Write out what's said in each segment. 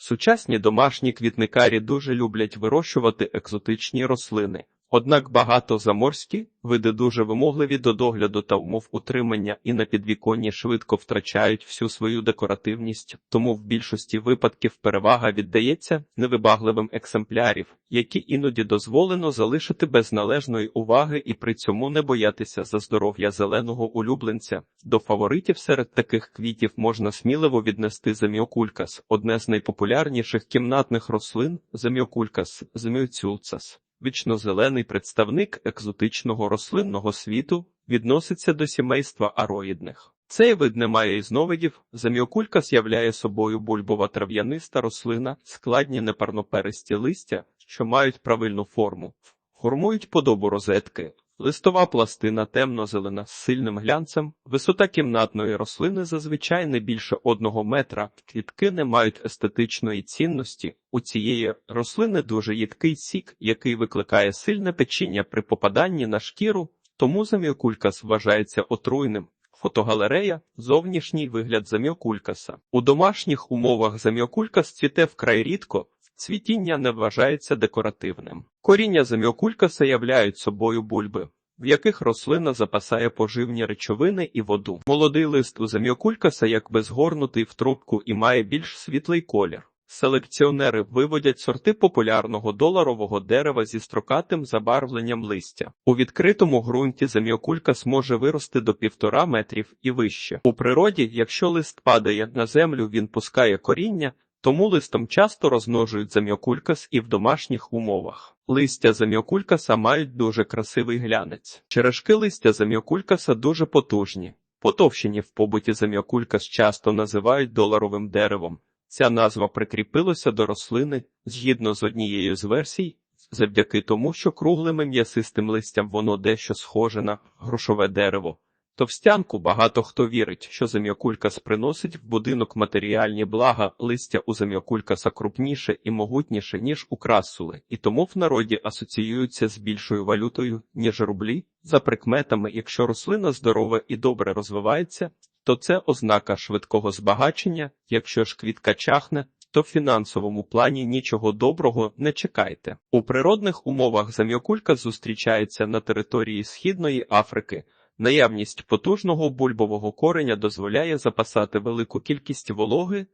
Сучасні домашні квітникарі дуже люблять вирощувати екзотичні рослини. Однак багато заморські види дуже вимогливі до догляду та умов утримання і на підвіконні швидко втрачають всю свою декоративність, тому в більшості випадків перевага віддається невибагливим екземплярів, які іноді дозволено залишити без належної уваги і при цьому не боятися за здоров'я зеленого улюбленця. До фаворитів серед таких квітів можна сміливо віднести заміокулькас, одне з найпопулярніших кімнатних рослин заміокулькас, заміоцюлцас. Вічнозелений представник екзотичного рослинного світу відноситься до сімейства ароїдних. Цей вид не має ізновидів, заміокулька з'являє собою бульбова трав'яниста рослина, складні непарноперисті листя, що мають правильну форму, формують подобу розетки. Листова пластина темно-зелена з сильним глянцем, висота кімнатної рослини зазвичай не більше одного метра, квітки не мають естетичної цінності. У цієї рослини дуже їдкий сік, який викликає сильне печіння при попаданні на шкіру, тому заміокулькас вважається отруйним. Фотогалерея зовнішній вигляд заміокулькаса. У домашніх умовах заміокулькас цвіте вкрай рідко, цвітіння не вважається декоративним. Коріння заміокулькаса являють собою бульби, в яких рослина запасає поживні речовини і воду. Молодий лист у заміокулькаса якби згорнутий в трубку і має більш світлий колір. Селекціонери виводять сорти популярного доларового дерева зі строкатим забарвленням листя. У відкритому ґрунті заміокулькас може вирости до півтора метрів і вище. У природі, якщо лист падає на землю, він пускає коріння, тому листом часто розмножують заміокулькас і в домашніх умовах. Листя заміокулькаса мають дуже красивий глянець. Черешки листя заміокулькаса дуже потужні. Потовщені в побуті заміокулькас часто називають доларовим деревом. Ця назва прикріпилася до рослини згідно з однією з версій, завдяки тому, що круглим м'ясистим листям воно дещо схоже на грошове дерево. Товстянку багато хто вірить, що зам'якулькас приносить в будинок матеріальні блага, листя у зам'якулькаса крупніше і могутніше, ніж у красули, і тому в народі асоціюються з більшою валютою, ніж рублі. За прикметами, якщо рослина здорова і добре розвивається, то це ознака швидкого збагачення, якщо ж квітка чахне, то в фінансовому плані нічого доброго не чекайте. У природних умовах зам'якулька зустрічається на території Східної Африки. Наявність потужного бульбового кореня дозволяє запасати велику кількість вологи.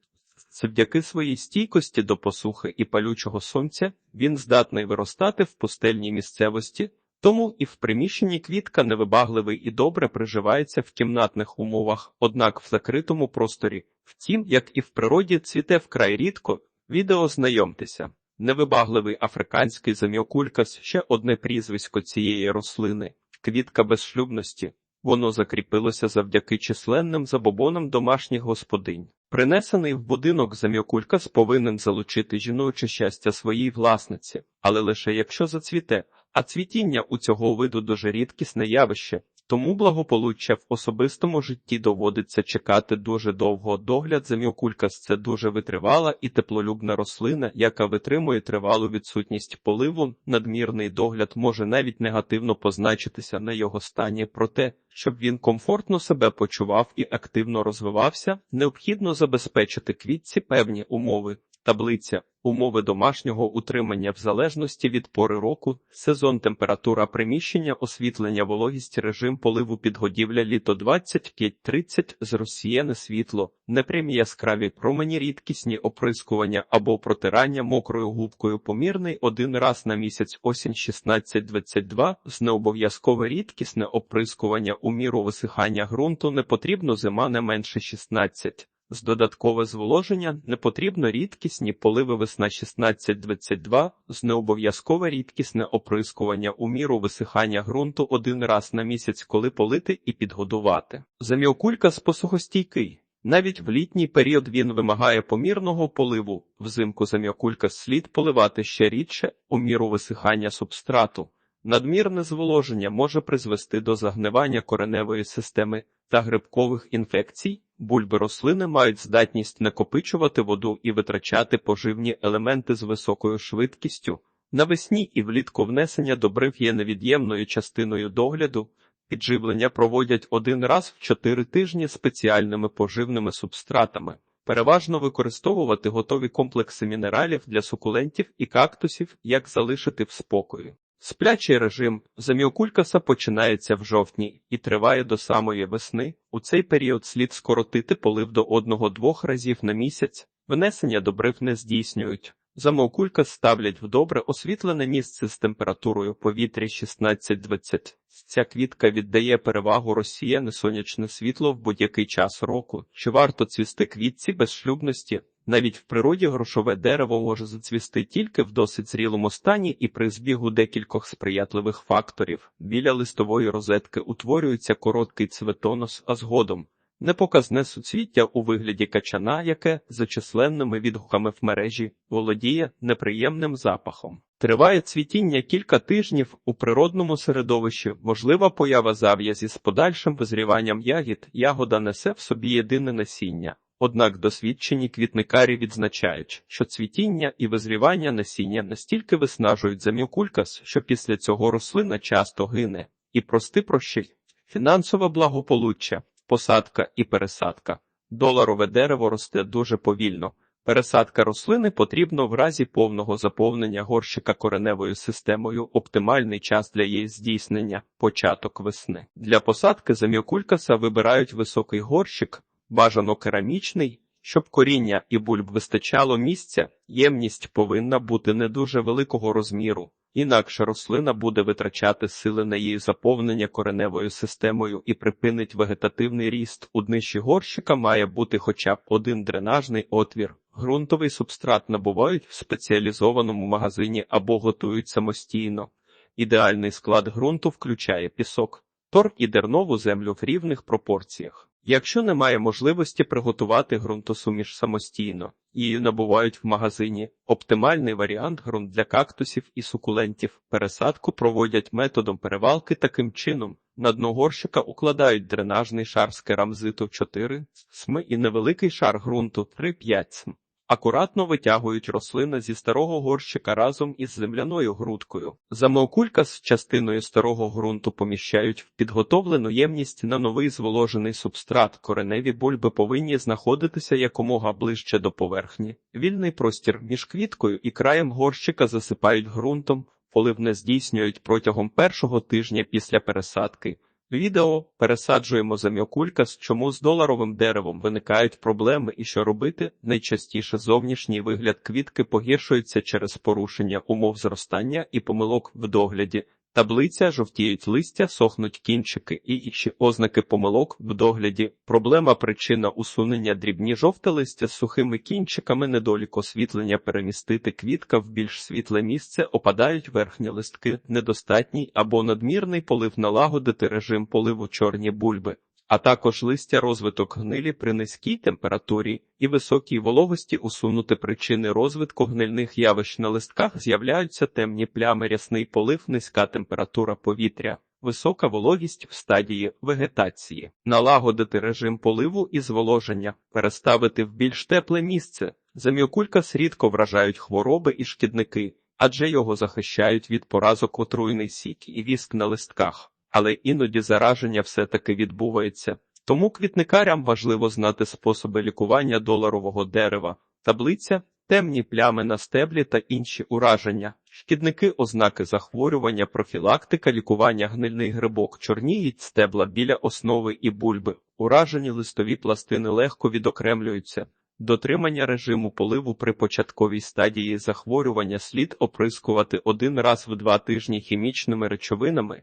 Завдяки своїй стійкості до посухи і палючого сонця він здатний виростати в пустельній місцевості, тому і в приміщенні квітка невибагливий і добре приживається в кімнатних умовах, однак в закритому просторі. Втім, як і в природі цвіте вкрай рідко, відео знайомтеся. Невибагливий африканський заміокулькас ще одне прізвисько цієї рослини квітка безшлюбності. Воно закріпилося завдяки численним забобонам домашніх господинь. Принесений в будинок зам'якулькас повинен залучити жіноче щастя своїй власниці, але лише якщо зацвіте, а цвітіння у цього виду дуже рідкісне явище, тому благополуччя в особистому житті доводиться чекати дуже довго. Догляд заміокулькас – це дуже витривала і теплолюбна рослина, яка витримує тривалу відсутність поливу. Надмірний догляд може навіть негативно позначитися на його стані, проте, щоб він комфортно себе почував і активно розвивався, необхідно забезпечити квітці певні умови. Таблиця умови домашнього утримання в залежності від пори року, сезон температура приміщення, освітлення, вологість, режим поливу підгодівля літо 25-30 з розсіяне світло, непрямі яскраві промені, рідкісні оприскування або протирання мокрою губкою помірний один раз на місяць осінь 16-22 з необов'язкове рідкісне оприскування у міру висихання ґрунту не потрібно зима не менше 16 з додаткове зволоження не потрібно рідкісні поливи весна 16-22, з необов'язкове рідкісне оприскування у міру висихання ґрунту один раз на місяць, коли полити і підгодувати. Заміокулька посухостійкий. Навіть в літній період він вимагає помірного поливу, взимку заміокулька слід поливати ще рідше у міру висихання субстрату. Надмірне зволоження може призвести до загнивання кореневої системи та грибкових інфекцій. Бульби рослини мають здатність накопичувати воду і витрачати поживні елементи з високою швидкістю. Навесні і влітку внесення добрив є невід'ємною частиною догляду. Підживлення проводять один раз в чотири тижні спеціальними поживними субстратами. Переважно використовувати готові комплекси мінералів для сукулентів і кактусів, як залишити в спокої. Сплячий режим заміокулькаса починається в жовтні і триває до самої весни. У цей період слід скоротити полив до одного-двох разів на місяць. Внесення добрив не здійснюють. Замовкулька ставлять в добре освітлене місце з температурою повітря 16-20. Ця квітка віддає перевагу розсіяне сонячне світло в будь-який час року. Чи варто цвісти квітці без шлюбності? Навіть в природі грошове дерево може зацвісти тільки в досить зрілому стані і при збігу декількох сприятливих факторів. Біля листової розетки утворюється короткий цветонос, а згодом непоказне суцвіття у вигляді качана, яке за численними відгуками в мережі володіє неприємним запахом. Триває цвітіння кілька тижнів у природному середовищі, можлива поява зав'язі з подальшим визріванням ягід, ягода несе в собі єдине насіння. Однак досвідчені квітникарі відзначають, що цвітіння і визрівання насіння настільки виснажують заміокулькас, що після цього рослина часто гине. І прости прощай. Фінансове благополуччя, посадка і пересадка. Доларове дерево росте дуже повільно. Пересадка рослини потрібно в разі повного заповнення горщика кореневою системою, оптимальний час для її здійснення, початок весни. Для посадки заміокулькаса вибирають високий горщик, бажано керамічний, щоб коріння і бульб вистачало місця, ємність повинна бути не дуже великого розміру, інакше рослина буде витрачати сили на її заповнення кореневою системою і припинить вегетативний ріст. У днищі горщика має бути хоча б один дренажний отвір. Грунтовий субстрат набувають в спеціалізованому магазині або готують самостійно. Ідеальний склад ґрунту включає пісок, торф і дернову землю в рівних пропорціях. Якщо немає можливості приготувати ґрунтосуміш самостійно, її набувають в магазині. Оптимальний варіант ґрунт для кактусів і сукулентів. Пересадку проводять методом перевалки таким чином. На дно горщика укладають дренажний шар з керамзиту 4 см і невеликий шар ґрунту 3-5 см. Акуратно витягують рослини зі старого горщика разом із земляною грудкою. Замовкулька з частиною старого ґрунту поміщають в підготовлену ємність на новий зволожений субстрат. Кореневі бульби повинні знаходитися якомога ближче до поверхні. Вільний простір між квіткою і краєм горщика засипають ґрунтом, полив не здійснюють протягом першого тижня після пересадки. Відео пересаджуємо зам'якулькас, чому з доларовим деревом виникають проблеми і що робити. Найчастіше зовнішній вигляд квітки погіршується через порушення умов зростання і помилок в догляді. Таблиця жовтіють листя, сохнуть кінчики і інші ознаки помилок в догляді. Проблема причина усунення дрібні жовте листя з сухими кінчиками, недолік освітлення перемістити квітка в більш світле місце, опадають верхні листки, недостатній або надмірний полив налагодити режим поливу чорні бульби. А також листя розвиток гнилі при низькій температурі і високій вологості усунути причини розвитку гнильних явищ. На листках з'являються темні плями, рясний полив, низька температура повітря, висока вологість в стадії вегетації, налагодити режим поливу і зволоження, переставити в більш тепле місце. Заміокулька рідко вражають хвороби і шкідники, адже його захищають від поразок отруйний сік і віск на листках але іноді зараження все-таки відбувається. Тому квітникарям важливо знати способи лікування доларового дерева, таблиця, темні плями на стеблі та інші ураження, шкідники, ознаки захворювання, профілактика, лікування гнильний грибок, чорніють стебла біля основи і бульби, уражені листові пластини легко відокремлюються. Дотримання режиму поливу при початковій стадії захворювання слід оприскувати один раз в два тижні хімічними речовинами,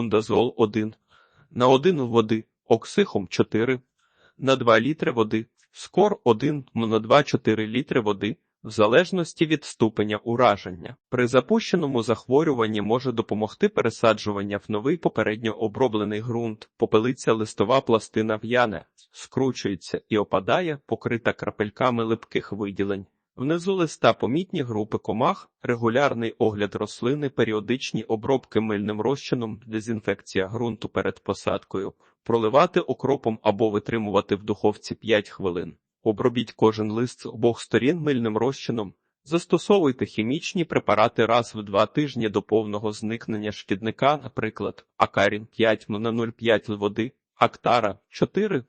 фундазол 1, на 1 води, оксихом 4, на 2 літри води, скор 1 на 2-4 літри води, в залежності від ступеня ураження. При запущеному захворюванні може допомогти пересаджування в новий попередньо оброблений ґрунт, попелиця листова пластина в'яне, скручується і опадає, покрита крапельками липких виділень. Внизу листа помітні групи комах, регулярний огляд рослини, періодичні обробки мильним розчином, дезінфекція ґрунту перед посадкою, проливати окропом або витримувати в духовці 5 хвилин. Обробіть кожен лист з обох сторін мильним розчином. Застосовуйте хімічні препарати раз в два тижні до повного зникнення шкідника, наприклад, акарін 5 на 0,5 води, актара 4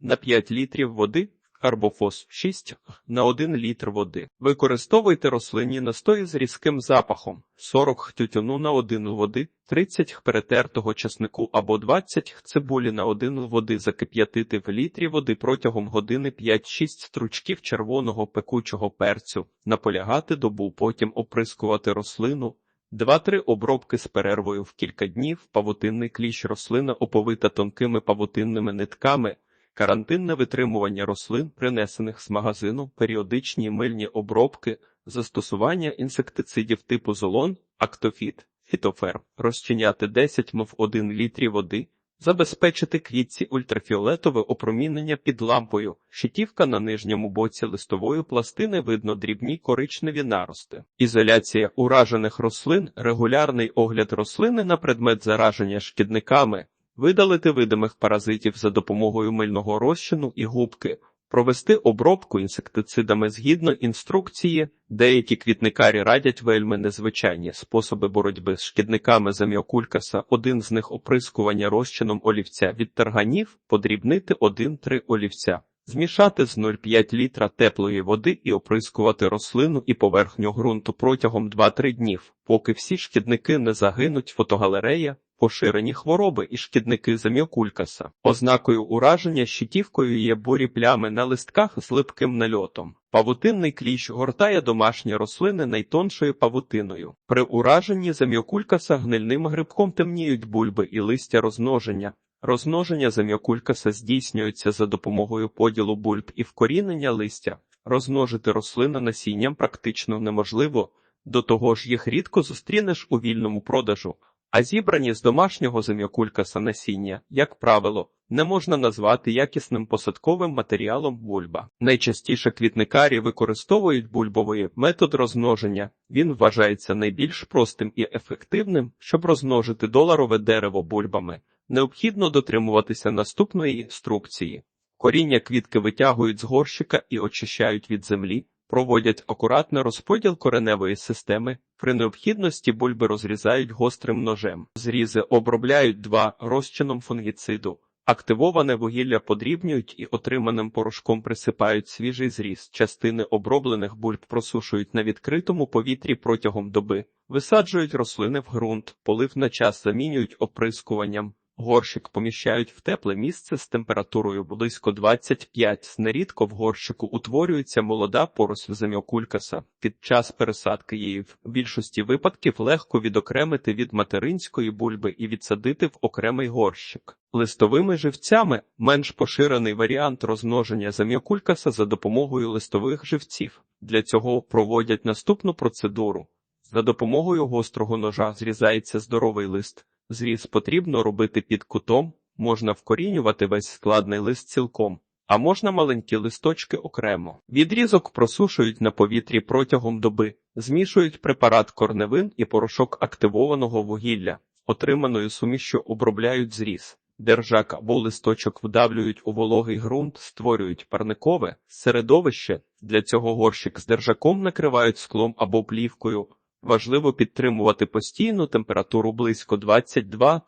на 5 літрів води карбофос 6 на 1 літр води. Використовуйте рослинні настої з різким запахом 40 тютюну на 1 води, 30 перетертого чеснику або 20 цибулі на 1 води закип'ятити в літрі води протягом години 5-6 стручків червоного пекучого перцю, наполягати добу, потім оприскувати рослину. Два-три обробки з перервою в кілька днів, павутинний кліщ рослина оповита тонкими павутинними нитками, карантинне витримування рослин, принесених з магазину, періодичні мильні обробки, застосування інсектицидів типу золон, актофіт, фітоферм, розчиняти 10 мв 1 літрі води, забезпечити квітці ультрафіолетове опромінення під лампою, щитівка на нижньому боці листової пластини видно дрібні коричневі нарости. Ізоляція уражених рослин, регулярний огляд рослини на предмет зараження шкідниками, видалити видимих паразитів за допомогою мильного розчину і губки, провести обробку інсектицидами згідно інструкції. Деякі квітникарі радять вельми незвичайні способи боротьби з шкідниками заміокулькаса. Один з них оприскування розчином олівця від тарганів, подрібнити 1-3 олівця. Змішати з 0,5 літра теплої води і оприскувати рослину і поверхню ґрунту протягом 2-3 днів, поки всі шкідники не загинуть. Фотогалерея, поширені хвороби і шкідники заміокулькаса. Ознакою ураження щитівкою є бурі плями на листках з липким нальотом. Павутинний кліщ гортає домашні рослини найтоншою павутиною. При ураженні заміокулькаса гнильним грибком темніють бульби і листя розмноження. Розмноження заміокулькаса здійснюється за допомогою поділу бульб і вкорінення листя. Розмножити рослину насінням практично неможливо, до того ж їх рідко зустрінеш у вільному продажу, а зібрані з домашнього заміокулькаса насіння, як правило, не можна назвати якісним посадковим матеріалом бульба. Найчастіше квітникарі використовують бульбовий метод розмноження. Він вважається найбільш простим і ефективним, щоб розмножити доларове дерево бульбами. Необхідно дотримуватися наступної інструкції. Коріння квітки витягують з горщика і очищають від землі, проводять акуратний розподіл кореневої системи, при необхідності бульби розрізають гострим ножем. Зрізи обробляють два розчином фунгіциду. Активоване вугілля подрібнюють і отриманим порошком присипають свіжий зріз. Частини оброблених бульб просушують на відкритому повітрі протягом доби, висаджують рослини в ґрунт, полив на час замінюють оприскуванням. Горщик поміщають в тепле місце з температурою близько 25. Нерідко в горщику утворюється молода поросль заміокулькаса. Під час пересадки її в більшості випадків легко відокремити від материнської бульби і відсадити в окремий горщик. Листовими живцями менш поширений варіант розмноження заміокулькаса за допомогою листових живців. Для цього проводять наступну процедуру. За допомогою гострого ножа зрізається здоровий лист. Зріз потрібно робити під кутом, можна вкорінювати весь складний лист цілком, а можна маленькі листочки окремо. Відрізок просушують на повітрі протягом доби, змішують препарат корневин і порошок активованого вугілля, отриманою сумішчю обробляють зріз. Держак або листочок вдавлюють у вологий ґрунт, створюють парникове середовище. Для цього горщик з держаком накривають склом або плівкою. Важливо підтримувати постійну температуру близько 22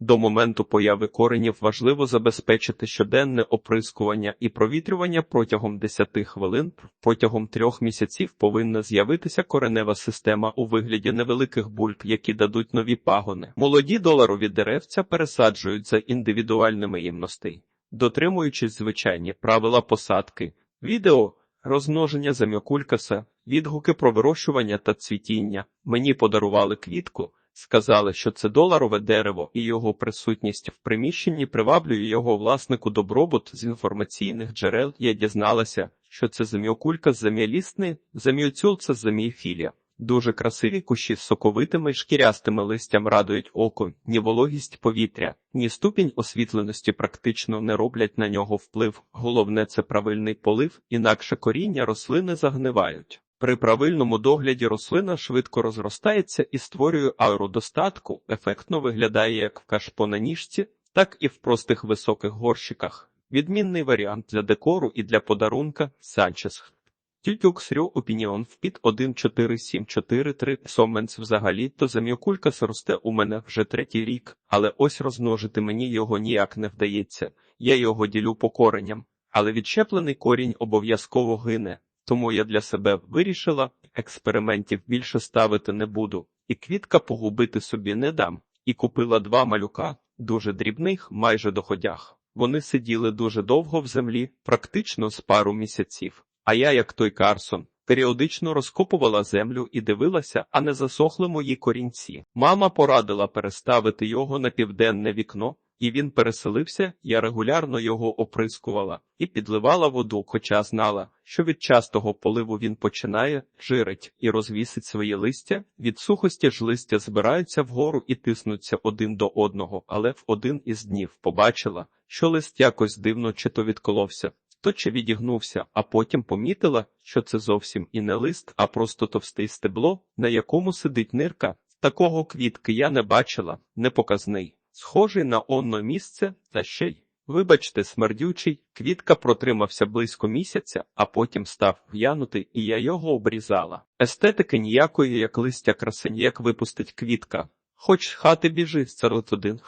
до моменту появи коренів важливо забезпечити щоденне оприскування і провітрювання протягом 10 хвилин. Протягом трьох місяців повинна з'явитися коренева система у вигляді невеликих бульб, які дадуть нові пагони. Молоді доларові деревця пересаджують за індивідуальними ємностей, дотримуючись звичайні правила посадки. Відео розмноження зам'якулькаса, відгуки про вирощування та цвітіння. Мені подарували квітку, сказали, що це доларове дерево, і його присутність в приміщенні приваблює його власнику добробут з інформаційних джерел. Я дізналася, що це заміокулька заміалісний, заміоцюл це замієфілія. Дуже красиві кущі з соковитими шкірястими листям радують око, ні вологість повітря, ні ступінь освітленості практично не роблять на нього вплив. Головне це правильний полив, інакше коріння рослини загнивають. При правильному догляді рослина швидко розростається і створює аеродостатку, ефектно виглядає як в кашпо на ніжці, так і в простих високих горщиках. Відмінний варіант для декору і для подарунка Санчес. Тютюк Срю Опініон в під 14743 Соменс взагалі то заміокулькас росте у мене вже третій рік, але ось розмножити мені його ніяк не вдається. Я його ділю по кореням. але відщеплений корінь обов'язково гине. Тому я для себе вирішила, експериментів більше ставити не буду, і квітка погубити собі не дам. І купила два малюка, дуже дрібних, майже доходях. Вони сиділи дуже довго в землі, практично з пару місяців. А я, як той Карсон, періодично розкопувала землю і дивилася, а не засохли мої корінці. Мама порадила переставити його на південне вікно, і він переселився, я регулярно його оприскувала і підливала воду, хоча знала, що від частого поливу він починає жирить і розвісить своє листя. Від сухості ж листя збираються вгору і тиснуться один до одного, але в один із днів побачила, що лист якось дивно чи то відколовся, то чи відігнувся, а потім помітила, що це зовсім і не лист, а просто товстий стебло, на якому сидить нирка. Такого квітки я не бачила, непоказний, схожий на онно місце, та ще й, вибачте, смердючий, квітка протримався близько місяця, а потім став в'янути, і я його обрізала. Естетики ніякої, як листя красень, як випустить квітка. Хоч хати біжи, царот один.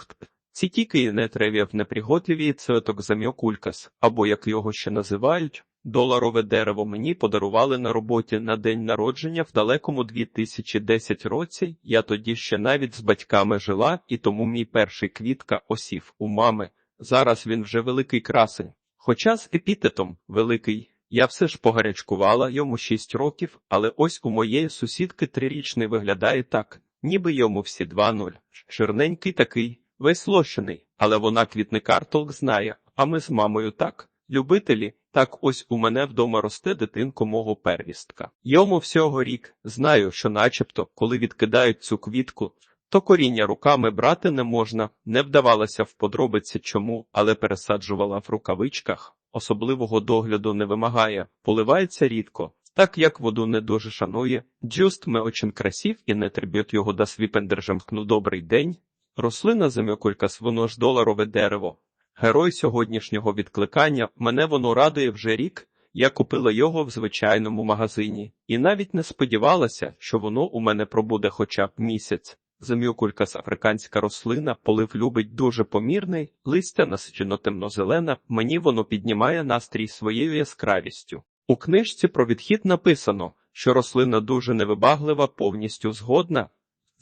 Ці тільки не тревів непригодливі цветок замьокулькас, або як його ще називають, доларове дерево мені подарували на роботі на день народження в далекому 2010 році. Я тоді ще навіть з батьками жила, і тому мій перший квітка осів у мами. Зараз він вже великий красень. Хоча з епітетом великий. Я все ж погарячкувала йому шість років, але ось у моєї сусідки трирічний виглядає так, ніби йому всі два нуль. Чорненький такий, весь лощений, але вона квітникар толк знає, а ми з мамою так, любителі, так ось у мене вдома росте дитинко мого первістка. Йому всього рік, знаю, що начебто, коли відкидають цю квітку, то коріння руками брати не можна, не вдавалася в подробиці чому, але пересаджувала в рукавичках, особливого догляду не вимагає, поливається рідко. Так як воду не дуже шанує, джуст ми очень красив і не треб'ють його да свіпендержамкну добрий день. Рослина зем'якулькас, воно ж доларове дерево. Герой сьогоднішнього відкликання, мене воно радує вже рік, я купила його в звичайному магазині, і навіть не сподівалася, що воно у мене пробуде хоча б місяць. Зем'юкулькас африканська рослина, полив любить дуже помірний, листя насичено темно-зелена, мені воно піднімає настрій своєю яскравістю. У книжці про відхід написано, що рослина дуже невибаглива, повністю згодна.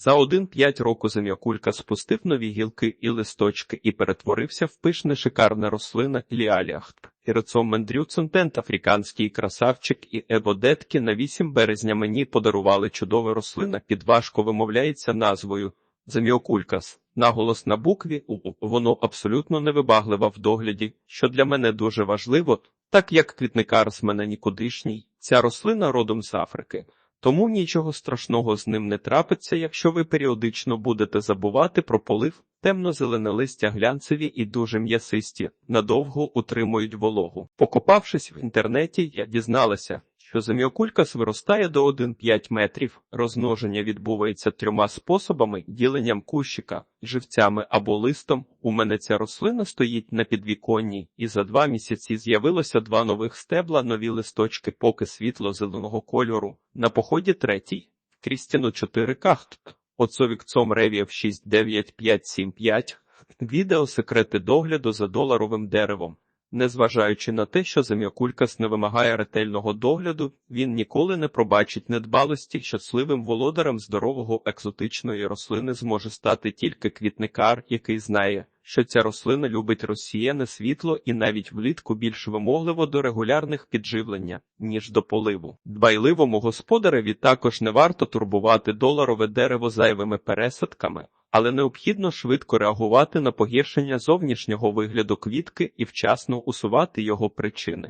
За один-п'ять року зем'якулька спустив нові гілки і листочки і перетворився в пишне шикарне рослина ліаліахт. Ірицом Мендрюцентент, африканський красавчик і ебодетки на 8 березня мені подарували чудове рослина, під важко вимовляється назвою Земіокулькас. Наголос на букві У. Воно абсолютно невибагливе в догляді, що для мене дуже важливо, так як квітникар з мене нікудишній. Ця рослина родом з Африки. Тому нічого страшного з ним не трапиться, якщо ви періодично будете забувати про полив, темно-зелене листя глянцеві і дуже м'ясисті, надовго утримують вологу. Покопавшись в інтернеті, я дізналася, що зем'якулькас виростає до 1,5 метрів. Розмноження відбувається трьома способами: діленням кущика, живцями або листом. У мене ця рослина стоїть на підвіконні, і за два місяці з'явилося два нових стебла, нові листочки, поки світло-зеленого кольору. На поході третій. Крістіно 4 кахт. Оцовікцом Ревів 69575. Відео секрети догляду за доларовим деревом. Незважаючи на те, що зем'якулькас не вимагає ретельного догляду, він ніколи не пробачить недбалості, щасливим володарем здорового екзотичної рослини зможе стати тільки квітникар, який знає, що ця рослина любить розсіяне світло і навіть влітку більш вимогливо до регулярних підживлення, ніж до поливу. Дбайливому господареві також не варто турбувати доларове дерево зайвими пересадками. Але необхідно швидко реагувати на погіршення зовнішнього вигляду квітки і вчасно усувати його причини.